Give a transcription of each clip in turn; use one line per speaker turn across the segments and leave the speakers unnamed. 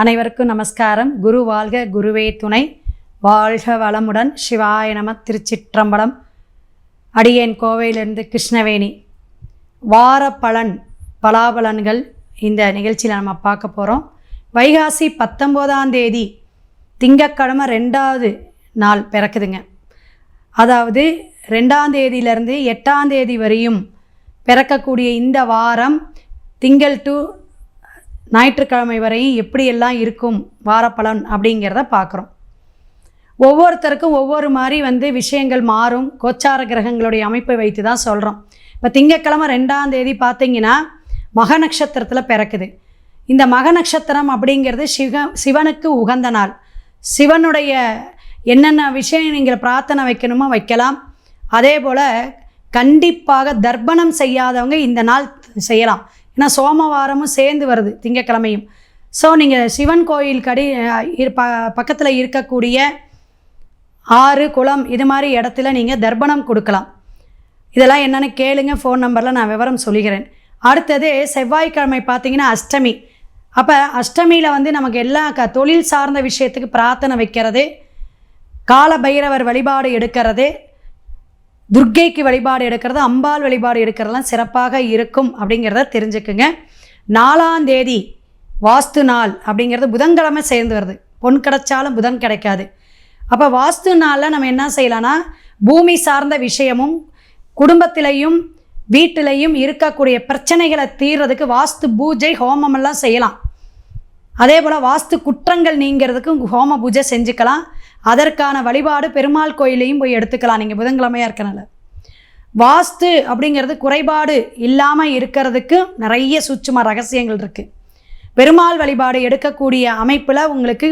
அனைவருக்கும் நமஸ்காரம். குரு வாழ்க குருவே துணை. வாழ்க வளமுடன் சிவாய நம திருச்சிற்றம்பலம். அடியேன் கோவையிலிருந்து கிருஷ்ணவேணி. வார பலன் பலாபலன்கள் இந்த நிகழ்ச்சியில் நம்ம பார்க்க போகிறோம் வைகாசி பத்தொம்போதாம் தேதி திங்கக்கிழமை ரெண்டாவது நாள் பிறக்குதுங்க. அதாவது ரெண்டாம் தேதியிலிருந்து எட்டாம் தேதி வரையும் பிறக்கக்கூடிய இந்த வாரம் திங்கள் டு ஞாயிற்றுக்கிழமை வரையும் எப்படியெல்லாம் இருக்கும் வாரப்பலன் அப்படிங்கிறத பார்க்குறோம். ஒவ்வொருத்தருக்கும் ஒவ்வொரு மாதிரி வந்து விஷயங்கள் மாறும். கோச்சார கிரகங்களுடைய அமைப்பை வைத்து தான் சொல்கிறோம் இப்போ திங்கட்கிழமை ரெண்டாம் தேதி பார்த்தீங்கன்னா மக நட்சத்திரத்தில் பிறக்குது. இந்த மக நட்சத்திரம் அப்படிங்கிறது சிவ சிவனுக்கு உகந்த நாள். சிவனுடைய என்னென்ன விஷயம் நீங்கள் பிரார்த்தனை வைக்கணுமோ வைக்கலாம். அதே போல் கண்டிப்பாக தர்ப்பணம் செய்யாதவங்க இந்த நாள் செய்யலாம். ஏன்னா சோமவாரமும் சேர்ந்து வருது திங்கக்கிழமையும். ஸோ நீங்கள் சிவன் கோயில் கடி இரு ப பக்கத்தில் இருக்கக்கூடிய ஆறு குளம் இது மாதிரி இடத்துல நீங்கள் தர்ப்பணம் கொடுக்கலாம். இதெல்லாம் என்னென்னு கேளுங்க ஃபோன் நம்பரில் நான் விவரம் சொல்லிக்கிறேன். அடுத்தது செவ்வாய்க்கிழமை பார்த்தீங்கன்னா அஷ்டமி. அப்போ அஷ்டமியில் வந்து நமக்கு எல்லா க தொழில் சார்ந்த விஷயத்துக்கு பிரார்த்தனை வைக்கிறது கால பைரவர் வழிபாடு எடுக்கிறது துர்க்கைக்கு வழிபாடு எடுக்கிறது அம்பாள் வழிபாடு எடுக்கிறதுலாம் சிறப்பாக இருக்கும் அப்படிங்கிறத தெரிஞ்சுக்குங்க. நாலாம் தேதி வாஸ்து நாள் அப்படிங்கிறது புதன்கிழமை சேர்ந்து வருது. பொன் கிடைச்சாலும் புதன் கிடைக்காது. அப்போ வாஸ்து நாளில் நம்ம என்ன செய்யலாம்னா பூமி சார்ந்த விஷயமும் குடும்பத்திலையும் வீட்டிலையும் இருக்கக்கூடிய பிரச்சனைகளை தீர்றதுக்கு வாஸ்து பூஜை ஹோமமெல்லாம் செய்யலாம். அதே போல் வாஸ்து குற்றங்கள் நீங்கிறதுக்கு ஹோம பூஜை செஞ்சுக்கலாம். அதற்கான வழிபாடு பெருமாள் கோயிலையும் போய் எடுத்துக்கலாம். நீங்கள் புதன்கிழமையாக இருக்கனால. வாஸ்து அப்படிங்கிறது குறைபாடு இல்லாமல் இருக்கிறதுக்கு நிறைய சூட்சும ரகசியங்கள் இருக்குது பெருமாள் வழிபாடு எடுக்கக்கூடிய அமைப்பில் உங்களுக்கு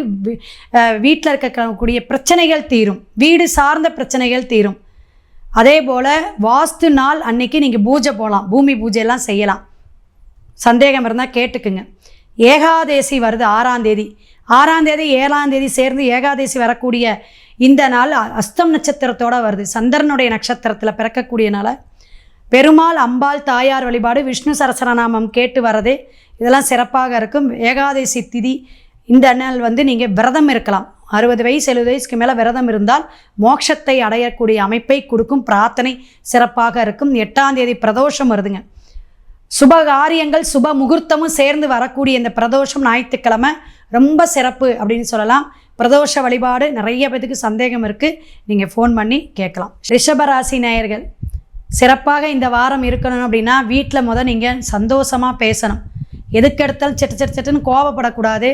வீட்டில் இருக்கக்கூடிய பிரச்சனைகள் தீரும். வீடு சார்ந்த பிரச்சனைகள் தீரும். அதே போல் வாஸ்து நாள் அன்னைக்கு நீங்கள் பூஜை போகலாம் பூமி பூஜையெல்லாம் செய்யலாம். சந்தேகம் இருந்தால் கேட்டுக்குங்க. ஏகாதேசி வருது ஆறாம் தேதி. ஆறாம் தேதி ஏழாம் தேதி சேர்ந்து ஏகாதேசி வரக்கூடிய இந்த நாள் அஸ்தம் நட்சத்திரத்தோடு வருது. சந்திரனுடைய நட்சத்திரத்தில் பிறக்கக்கூடியனால பெருமாள் அம்பாள் தாயார் வழிபாடு விஷ்ணு சரசரநாமம் கேட்டு வரது. இதெல்லாம் சிறப்பாக இருக்கும். ஏகாதசி திதி இந்த நாள் வந்து நீங்கள் விரதம் இருக்கலாம். அறுபது வயசு எழுபது வயசுக்கு மேலே விரதம் இருந்தால் மோட்சத்தை அடையக்கூடிய அமைப்பை கொடுக்கும் பிரார்த்தனை சிறப்பாக இருக்கும். எட்டாம் தேதி பிரதோஷம் வருதுங்க. சுப காரியங்கள் சுப முகூர்த்தமும் சேர்ந்து வரக்கூடிய இந்த பிரதோஷம் ஞாயிற்றுக்கிழமை ரொம்ப சிறப்பு அப்படின்னு சொல்லலாம். பிரதோஷ வழிபாடு நிறைய பேத்துக்கு சந்தேகம் இருக்குது நீங்கள் ஃபோன் பண்ணி கேட்கலாம். ரிஷபராசி நேயர்கள் சிறப்பாக இந்த வாரம் இருக்கணும் அப்படின்னா வீட்டில் முத நீங்கள் சந்தோஷமாக பேசணும். எதுக்கெடுத்தாலும் செட்டு செட்டு செட்டுன்னு கோவப்படக்கூடாது.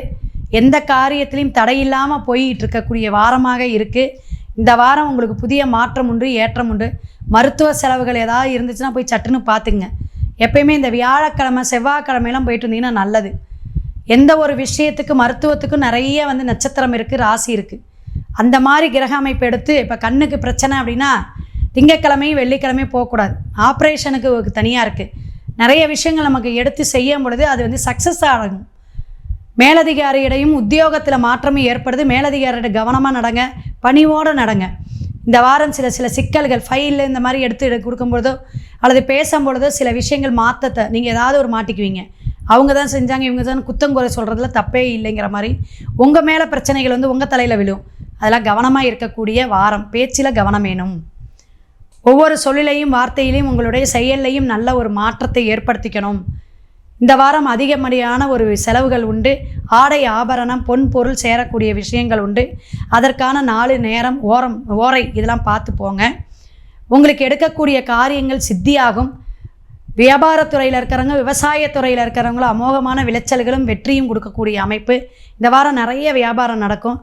எந்த காரியத்திலையும் தடையில்லாமல் போயிட்டு இருக்கக்கூடிய வாரமாக இருக்குது இந்த வாரம் உங்களுக்கு புதிய மாற்றம் உண்டு ஏற்றம் உண்டு. மருத்துவ செலவுகள் ஏதாவது இருந்துச்சுன்னா போய் சட்டுன்னு பார்த்துங்க எப்பயுமே இந்த வியாழக்கிழமை செவ்வாய்க்கிழமையெல்லாம் போயிட்டு இருந்தீங்கன்னா நல்லது. எந்த ஒரு விஷயத்துக்கு மருத்துவத்துக்கும் நிறைய வந்து நட்சத்திரம் இருக்குது ராசி இருக்குது அந்த மாதிரி கிரக அமைப்பு எடுத்து இப்போ கண்ணுக்கு பிரச்சனை அப்படின்னா திங்கக்கிழமையும் வெள்ளிக்கிழமையும் போகக்கூடாது. ஆப்ரேஷனுக்கு தனியாக இருக்குது நிறைய விஷயங்கள் நமக்கு எடுத்து செய்யும் பொழுது அது வந்து சக்ஸஸ் ஆகும் மேலதிகாரியிடையும் உத்தியோகத்தில் மாற்றமும் ஏற்படுது. மேலதிகாரியிட கவனமாக நடங்க பணிவோடு நடங்க. இந்த வாரம் சில சில சிக்கல்கள் ஃபைலில் இந்த மாதிரி எடுத்து கொடுக்கும்பொழுதோ அல்லது பேசும்பொழுதோ சில விஷயங்கள் மாற்றத்தை நீங்கள் ஏதாவது ஒரு மாட்டிக்குவீங்க. அவங்க தான் செஞ்சாங்க இவங்க தான் குத்தங்குறை சொல்கிறதுல தப்பே இல்லைங்கிற மாதிரி உங்கள் மேலே பிரச்சனைகள் வந்து உங்கள் தலையில் விழும். அதெல்லாம் கவனமாக இருக்கக்கூடிய வாரம் பேச்சில் கவனம் வேணும். ஒவ்வொரு சொல்லிலையும் வார்த்தையிலையும் உங்களுடைய செயல்லையும் நல்ல ஒரு மாற்றத்தை ஏற்படுத்திக்கணும். இந்த வாரம் அதிகமடியான ஒரு செலவுகள் உண்டு ஆடை ஆபரணம் பொன் பொருள் சேரக்கூடிய விஷயங்கள் உண்டு. அதற்கான நாலு நேரம் ஓரம் ஓரை இதெல்லாம் பார்த்து போங்க. உங்களுக்கு எடுக்கக்கூடிய காரியங்கள் சித்தியாகும். வியாபாரத்துறையில் இருக்கிறவங்க விவசாயத்துறையில் இருக்கிறவங்களும் அமோகமான விளைச்சல்களும் வெற்றியும் கொடுக்கக்கூடிய அமைப்பு. இந்த வாரம் நிறைய வியாபாரம் நடக்கும்.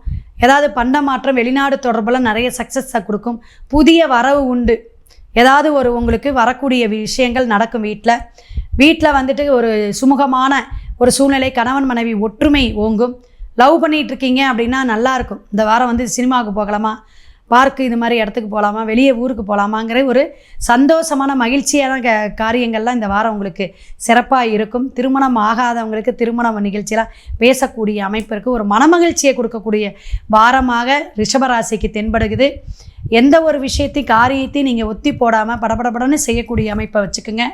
ஏதாவது பண்ட மாற்றம் வெளிநாடு தொடர்பில் நிறைய சக்ஸஸை கொடுக்கும். புதிய வரவு உண்டு. ஏதாவது ஒரு உங்களுக்கு வரக்கூடிய விஷயங்கள் நடக்கும் வீட்டில் வீட்டில் வந்துட்டு ஒரு சுமூகமான ஒரு சூழ்நிலை கணவன் மனைவி ஒற்றுமை ஓங்கும். லவ் பண்ணிகிட்டு இருக்கீங்க அப்படின்னா நல்லாயிருக்கும் இந்த வாரம் வந்து சினிமாவுக்கு போகலாமா? பார்க்கு இது மாதிரி இடத்துக்கு போகலாமா வெளியே ஊருக்கு போகலாமாங்கிற ஒரு சந்தோஷமான மகிழ்ச்சியான க காரியங்கள்லாம் இந்த வாரம் உங்களுக்கு சிறப்பாக இருக்கும். திருமணம் ஆகாதவங்களுக்கு திருமணம் நிகழ்ச்சியெலாம் பேசக்கூடிய அமைப்பு இருக்குது ஒரு மனமகிழ்ச்சியை கொடுக்கக்கூடிய வாரமாக ரிஷபராசிக்கு தென்படுகுது எந்த ஒரு விஷயத்தையும் காரியத்தையும் நீங்கள் ஒத்தி போடாமல் படபடபடன்னு செய்யக்கூடிய அமைப்பை வச்சுக்கோங்க.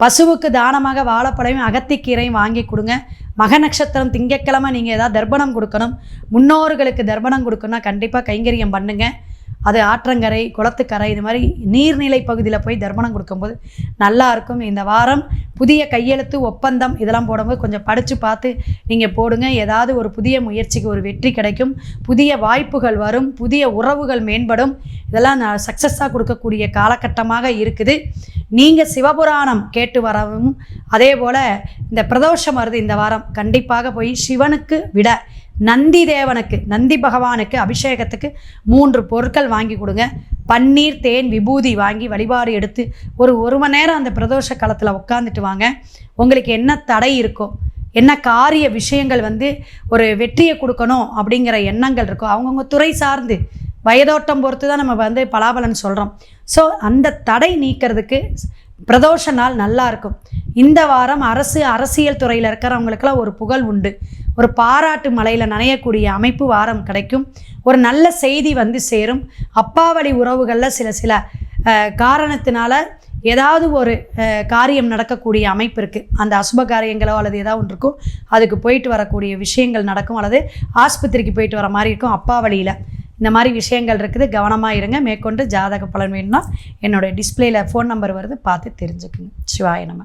பசுவுக்கு தானமாக வாழைப்பழமையும் அகத்திக்கீரையும் வாங்கி கொடுங்க. மக நட்சத்திரம் திங்கட்கிழமை நீங்கள் ஏதாவது தர்ப்பணம் கொடுக்கணும். முன்னோர்களுக்கு தர்ப்பணம் கொடுக்கணும்னா கண்டிப்பாக கைங்கரியம் பண்ணுங்கள் அது ஆற்றங்கரை குளத்துக்கரை இது மாதிரி நீர்நிலை பகுதியில் போய் தர்ப்பணம் கொடுக்கும்போது நல்லா இருக்கும். இந்த வாரம் புதிய கையெழுத்து ஒப்பந்தம் இதெல்லாம் போடும்போது கொஞ்சம் படித்து பார்த்து நீங்கள் போடுங்க. ஏதாவது ஒரு புதிய முயற்சிக்கு ஒரு வெற்றி கிடைக்கும். புதிய வாய்ப்புகள் வரும். புதிய உறவுகள் மேம்படும். இதெல்லாம் நான் சக்ஸஸாக கொடுக்கக்கூடிய காலகட்டமாக இருக்குது. நீங்கள் சிவபுராணம் கேட்டு வரவும் அதே போல் இந்த பிரதோஷம் வருது இந்த வாரம். கண்டிப்பாக போய் சிவனுக்கு விட நந்தி தேவனுக்கு நந்தி பகவானுக்கு அபிஷேகத்துக்கு மூன்று பொருட்கள் வாங்கி கொடுங்க. பன்னீர் தேன் விபூதி வாங்கி வழிபாடு எடுத்து ஒரு ஒரு மணி நேரம் அந்த பிரதோஷ காலத்தில் உட்காந்துட்டு வாங்க. உங்களுக்கு என்ன தடை இருக்கோ என்ன காரிய விஷயங்கள் வந்து ஒரு வெற்றியை கொடுக்கணும் அப்படிங்கிற எண்ணங்கள் இருக்கோ அவங்கவுங்க துறை சார்ந்து வயதோட்டம் பொறுத்து தான் நம்ம வந்து பலாபலன் சொல்கிறோம் ஸோ அந்த தடை நீக்கிறதுக்கு பிரதோஷ நாள் நல்லா இருக்கும். இந்த வாரம் அரசு அரசியல் துறையில் இருக்கிறவங்களுக்கெல்லாம் ஒரு புகழ் உண்டு. ஒரு பாராட்டு மலையில் நனையக்கூடிய அமைப்பு வாரம் கிடைக்கும். ஒரு நல்ல செய்தி வந்து சேரும். அப்பாவளி உறவுகளில் சில சில காரணத்தினால ஏதாவது ஒரு காரியம் நடக்கக்கூடிய அமைப்பு இருக்குது அந்த அசுப காரியங்களோ அல்லது ஏதாவது ஒன்று இருக்கும். அதுக்கு போயிட்டு வரக்கூடிய விஷயங்கள் நடக்கும். அல்லது ஆஸ்பத்திரிக்கு போயிட்டு வர மாதிரி இருக்கும் அப்பா வழியில் இந்த மாதிரி விஷயங்கள் இருக்குது. கவனமாக இருங்க. மேற்கொண்டு ஜாதக பலன் வேணும்னா என்னோட டிஸ்பிளேயில் ஃபோன் நம்பர் வருது. பார்த்து தெரிஞ்சுக்குங்க. சிவாய நம்ம